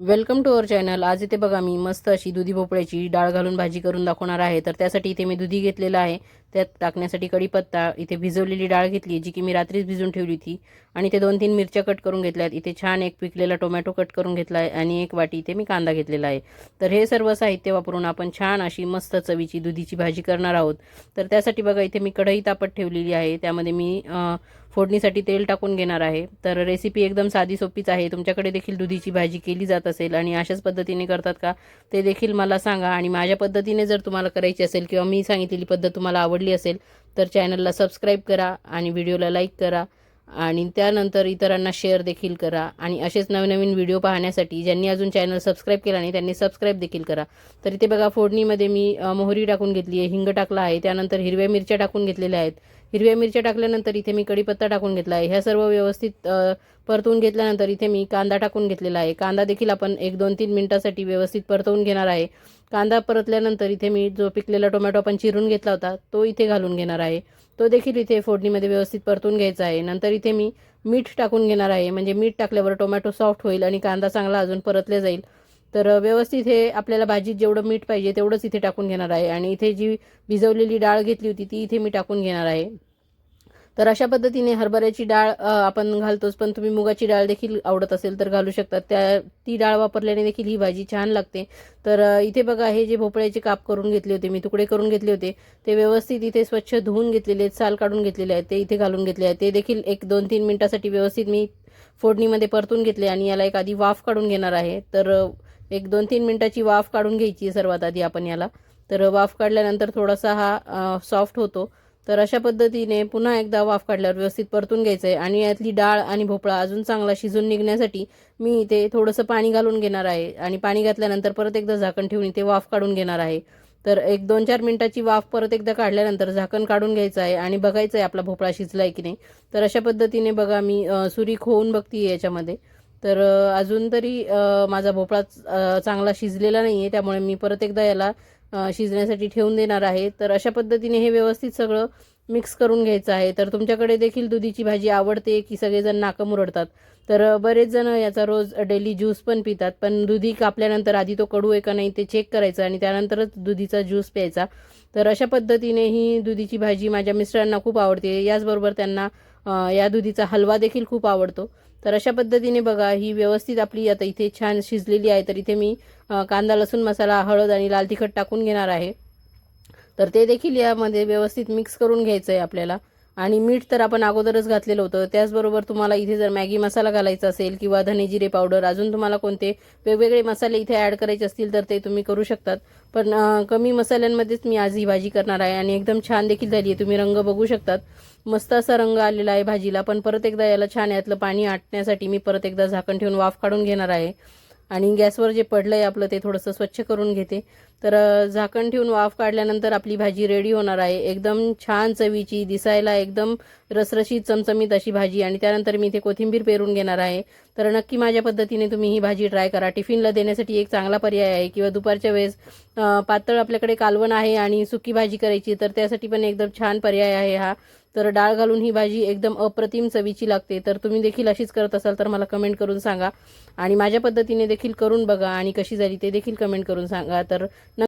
Welcome to our channel आज इथे बघा मी मस्त अशी दुधी भोपळ्याची डाळ घालून भाजी करून दाखवणार आहे. तर त्यासाठी इथे मी दुधी घेतलेला आहे. त्यात टाकण्यासाठी कढीपत्ता इथे भिजवलेली डाळ घेतली जी की मी रात्रीच भिजवून ठेवली होती. आणि ते दोन तीन मिरच्या कट करून घेतल्यात. इथे छान एक पिकलेला टोमॅटो कट करून घेतला आहे आणि एक वाटी इथे मी कांदा घेतलेला आहे. तर हे सर्व साहित्य वापरून आपण छान अशी मस्त चवीची दुधीची भाजी करणार आहोत. तर त्यासाठी बघा इथे मी कढई तापत ठेवलेली आहे. त्यामध्ये मी फोडणीसाठी तेल टाकून घेणार आहे. तर रेसिपी एकदम साधी सोपीच आहे. तुमच्याकडे देखील दुधीची भाजी केली जात असेल आणि अशाच पद्धतीने करतात का ते देखील मला सांगा. आणि माझ्या पद्धतीने जर तुम्हाला करायची असेल किंवा मी सांगितलेली पद्धत तुम्हाला आवडली असेल तर चॅनलला सबस्क्राईब करा आणि व्हिडिओला लाईक करा. आणि त्यानंतर इतरांना शेअर देखील करा. आणि असेच नवनवीन व्हिडिओ पाहण्यासाठी ज्यांनी अजून चॅनल सबस्क्राईब केला नाही त्यांनी सबस्क्राईब देखील करा. तर इथे बघा फोडणीमध्ये मी मोहरी टाकून घेतली आहे हिंग टाकला आहे त्यानंतर हिरव्या मिरच्या टाकून घेतलेल्या आहेत. हिरव्या मिरच्या टाकल्यानंतर इथे मी कढीपत्ता टाकून घेतला आहे. ह्या सर्व व्यवस्थित परतवून घेतल्यानंतर इथे मी कांदा टाकून घेतलेला आहे. कांदा देखील आपण एक दोन तीन मिनटासाठी व्यवस्थित परतवून घेणार आहे. कांदा परतल्यानंतर इथे मी जो पिकलेला टोमॅटो आपण चिरून घेतला होता तो इथे घालून घेणार आहे. तो देखील इथे फोडणीमध्ये व्यवस्थित परतून घ्यायचा आहे. नंतर इथे मी मीठ टाकून घेणार आहे. म्हणजे मीठ टाकल्यावर टोमॅटो सॉफ्ट होईल आणि कांदा चांगला अजून परतले जाईल. तर व्यवस्थित हे आपल्याला भाजीत जेवढं मीठ पाहिजे तेवढंच इथे टाकून घेणार आहे. आणि इथे जी भिजवलेली डाळ घेतली होती ती इथे मी टाकून घेणार आहे. तर अशा पद्धतीने हरभऱ्याची डाळ आपण घालतोच पण तुम्ही मुगाची डाळ देखील आवडत असेल तर घालू शकतात त्या ती डाळ वापरल्याने देखील ही भाजी छान लागते. तर इथे बघा हे जे भोपळ्याचे काप करून घेतले होते मी तुकडे करून घेतले होते ते व्यवस्थित इथे स्वच्छ धुवून घेतलेले आहेत साल काढून घेतलेले आहेत ते इथे घालून घेतले आहेत. ते देखील एक दोन तीन मिनटासाठी व्यवस्थित मी फोडणीमध्ये परतून घेतले आणि याला एक आधी वाफ काढून घेणार आहे. तर एक दोन तीन मिनटाची वाफ काढून घ्यायची आहे सर्वात आधी आपण याला. तर वाफ काढल्यानंतर थोडासा हा सॉफ्ट होतो. तर अशा पद्धतीने पुन्हा एकदा वाफ काढल्यावर व्यवस्थित परतून घ्यायचं आहे आणि यातली डाळ आणि भोपळा अजून चांगला शिजून निघण्यासाठी मी इथे थोडंसं पाणी घालून घेणार आहे आणि पाणी घातल्यानंतर परत एकदा झाकण ठेवून इथे वाफ काढून घेणार आहे. तर एक दोन चार मिनिटाची वाफ परत एकदा काढल्यानंतर झाकण काढून घ्यायचं आहे आणि बघायचं आहे आपला भोपळा शिजला आहे की नाही. तर अशा पद्धतीने बघा मी सुरी खोवून बघते याच्यामध्ये. तर अजून तरी माझा भोपळा चांगला शिजलेला नाही आहे त्यामुळे मी परत एकदा याला शिजण्यासाठी ठेवून देणार आहे. तर अशा पद्धतीने हे व्यवस्थित सगळं मिक्स करून घ्यायचं आहे. तर तुमच्याकडे देखील दुधीची भाजी आवडते की सगळेजण नाकं मुरडतात? तर बरेच जण याचा रोज डेली ज्यूस पण पितात पण दुधी कापल्यानंतर आधी तो कडू आहे का नाही ते चेक करायचं आणि त्यानंतरच दुधीचा ज्यूस प्यायचा. तर अशा पद्धतीने ही दुधीची भाजी माझ्या मिस्टरांना खूप आवडते. याचबरोबर त्यांना या दुधीचा हलवा देखील खूप आवडतो. तर अशा पद्धतीने बघा ही व्यवस्थित आपली आता इथे छान शिजलेली आहे. तर इथे मी कांदा लसूण मसाला हळद आणि लाल तिखट टाकून घेणार आहे. तर ते देखील यामध्ये व्यवस्थित मिक्स करून घ्यायचं आहे आपल्याला. आणि मीठ तर आपण अगोदरच घातलेलं होतं. त्याचबरोबर तुम्हाला इथे जर मॅगी मसाला घालायचा असेल किंवा धने जिरे पावडर अजून तुम्हाला कोणते वेगवेगळे मसाले इथे ॲड करायचे असतील तर ते तुम्ही करू शकतात. पण कमी मसाल्यांमध्येच मी आज ही भाजी करणार आहे आणि एकदम छान देखील झाली आहे. तुम्ही रंग बघू शकतात. मस्त असा रंग आलेला आहे भाजीला. पण परत एकदा याला छान यातलं पाणी आटण्यासाठी मी परत एकदा झाकण ठेवून वाफ काढून घेणार आहे. आणि गॅसवर जे पडलं आहे आपलं ते थोडंसं स्वच्छ करून घेते. तर झाकण ठेवून वाफ काढल्यानंतर आपली भाजी रेडी होणार आहे. एकदम छान चवीची दिसायला एकदम रसरशीत चमचमीत अशी भाजी. आणि त्यानंतर मी इथे कोथिंबीर पेरून घेणार आहे. तर नक्की माझ्या पद्धतीने तुम्ही ही भाजी ट्राय करा. टिफिनला देण्यासाठी एक चांगला पर्याय आहे. किंवा दुपारच्या वेळेस पातळ आपल्याकडे कालवण आहे आणि सुकी भाजी करायची तर त्यासाठी पण एकदम छान पर्याय आहे हा. तर डाळ घालून ही भाजी एकदम अप्रतिम चवीची लागते. तर तुम्ही देखील अशीच करत असाल तर मला कमेंट करून सांगा. आणि माझ्या पद्धतीने देखील करून बघा आणि कशी झाली ते देखील कमेंट करून सांगा. तर